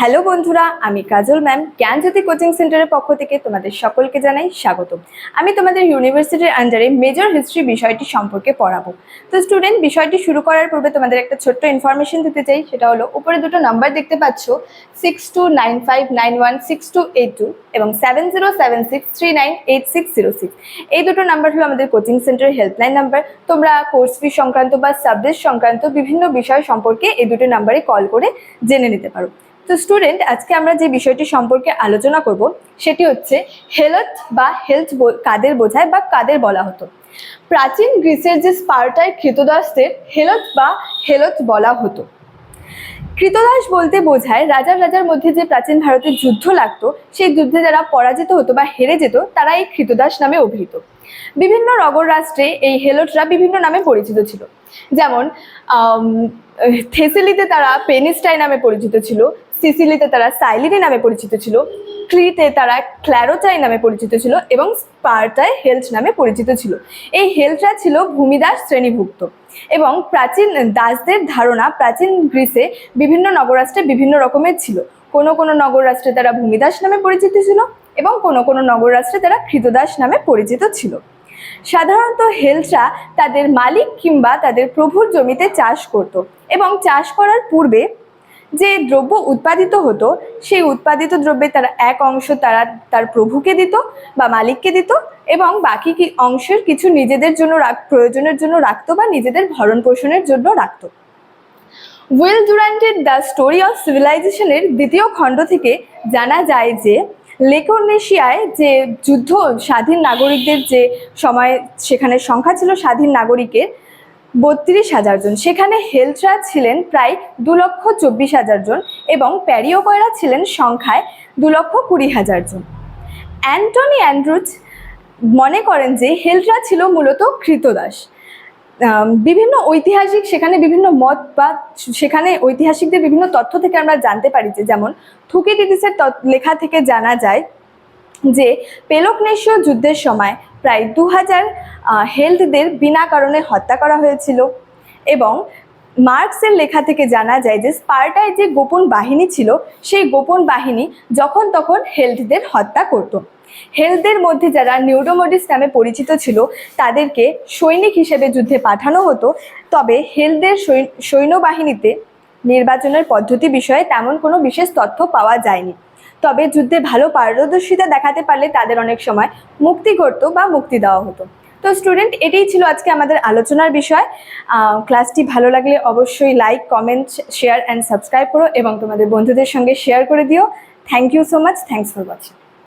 Hello বন্ধুরা, আমি কাজল ma'am, জ্ঞানজ্যোতি coaching সেন্টারের পক্ষ থেকে তোমাদের সকলকে জানাই স্বাগত আমি তোমাদের ইউনিভার্সিটির আন্ডারে মেজর হিস্ট্রি বিষয়টি সম্পর্কে পড়াবো। তো স্টুডেন্ট বিষয়টি শুরু করার পূর্বে তোমাদের একটা ছোট্ট ইনফরমেশন দিতে চাই, সেটা হলো উপরে দুটো নাম্বার দেখতে পাচ্ছ six two nine five nine one six two eight two এবং seven zero seven six three nine eight six zero six এই দুটো নাম্বার হলো আমাদের কোচিং সেন্টারের হেল্পলাইন নাম্বার তোমরা কোর্স ফি সংক্রান্ত বা সাবজেক্ট সংক্রান্ত বিভিন্ন বিষয় সম্পর্কে এই দুটো নাম্বারে কল করে জেনে নিতে পারো। তো স্টুডেন্ট আজকে আমরা যে বিষয়টি সম্পর্কে আলোচনা করব, সেটি হচ্ছে হেলথ বা হেলথ কাদের বোঝায় বা কাদের বলা হতো। প্রাচীন গ্রিসের যে স্পার্টায় কৃতদাসদের হেলথ বা হেলথ বলা হতো। কৃতদাস বলতে বোঝায় রাজার রাজার মধ্যে যে প্রাচীন ভারতের যুদ্ধ লাগতো, সেই যুদ্ধে যারা পরাজিত হতো বা হেরে যেত, তারা এই কৃতদাস নামে অভিহিত। বিভিন্ন নগর রাষ্ট্রে এই হেলটরা বিভিন্ন নামে পরিচিত ছিল। যেমন থেসেলিতে তারা পেনিস্টাই নামে পরিচিত ছিল সিসিলিতে তারা সাইলিনি নামে পরিচিত ছিল ক্রিতে তারা ক্ল্যারোটাই নামে পরিচিত ছিল এবং স্পার্টায় হেলথ নামে পরিচিত ছিল। এই হেলথরা ছিল ভূমিদাস শ্রেণীভুক্ত এবং প্রাচীন দাসদের ধারণা প্রাচীন গ্রিসে বিভিন্ন নগরাষ্ট্রে বিভিন্ন রকমের ছিল। কোনো কোনো নগররাষ্ট্রে তারা ভূমিদাস নামে পরিচিত ছিল এবং কোনো কোনো নগররাষ্ট্রে তারা কৃতদাস নামে পরিচিত ছিল। সাধারণত হেলসরা তাদের মালিক কিংবা তাদের প্রভুর জমিতে চাষ করত এবং চাষ করার পূর্বে যে দ্রব্য উৎপাদিত হতো, সেই উৎপাদিত দ্রব্যে তারা এক অংশ তারা তার প্রভুকে দিত বা মালিককে দিত এবং বাকি অংশের কিছু নিজেদের জন্য প্রয়োজনের জন্য রাখতো বা নিজেদের ভরণ পোষণের জন্য রাখতো। উইল ডুরান্টের দ্য স্টোরি অফ সিভিলাইজেশনের দ্বিতীয় খণ্ড থেকে জানা যায় যে, লেকোনেশিয়ায় যে যুদ্ধ স্বাধীন নাগরিকদের যে সময়, সেখানে সংখ্যা ছিল স্বাধীন নাগরিকের বত্রিশ হাজার জন। সেখানে হেলথরা ছিলেন প্রায় দু লক্ষ চব্বিশ হাজার জন এবং প্যারিওকয়রা ছিলেন সংখ্যায় দু লক্ষ কুড়ি হাজার জন। অ্যান্টনি অ্যান্ড্রুজ মনে করেন যে হেলথরা ছিল মূলত কৃতদাস। বিভিন্ন ঐতিহাসিক সেখানে বিভিন্ন মত বা সেখানে ঐতিহাসিকদের বিভিন্ন তথ্য থেকে আমরা জানতে পারি যে যেমন থুকিডিডিসের লেখা থেকে জানা যায় যে পেলোকনেশীয় যুদ্ধের সময় প্রায় দু হাজার হেলথদের বিনা কারণে হত্যা করা হয়েছিল এবং মার্কসের লেখা থেকে জানা যায় যে স্পার্টায় যে গোপন বাহিনী ছিল, সেই গোপন বাহিনী যখন তখন হেলথদের হত্যা করত। হেলথদের মধ্যে যারা নিউরোমোডিস নামে পরিচিত ছিল, তাদেরকে সৈনিক হিসেবে যুদ্ধে পাঠানো হতো। তবে হেলথদের সৈ- সৈন্যবাহিনীতে নির্বাচনের পদ্ধতি বিষয়ে তেমন কোনো বিশেষ তথ্য পাওয়া যায়নি। তবে যুদ্ধে ভালো পারদর্শিতা দেখাতে পারলে তাদের অনেক সময় মুক্তি করতো বা মুক্তি দেওয়া হতো। তো স্টুডেন্ট এটাই ছিল আজকে আমাদের আলোচনার বিষয়। ক্লাসটি ভালো লাগলে অবশ্যই like comment share and subscribe করো এবং তোমাদের বন্ধুদের সঙ্গে শেয়ার করে দিও। Thank you so much thanks for watching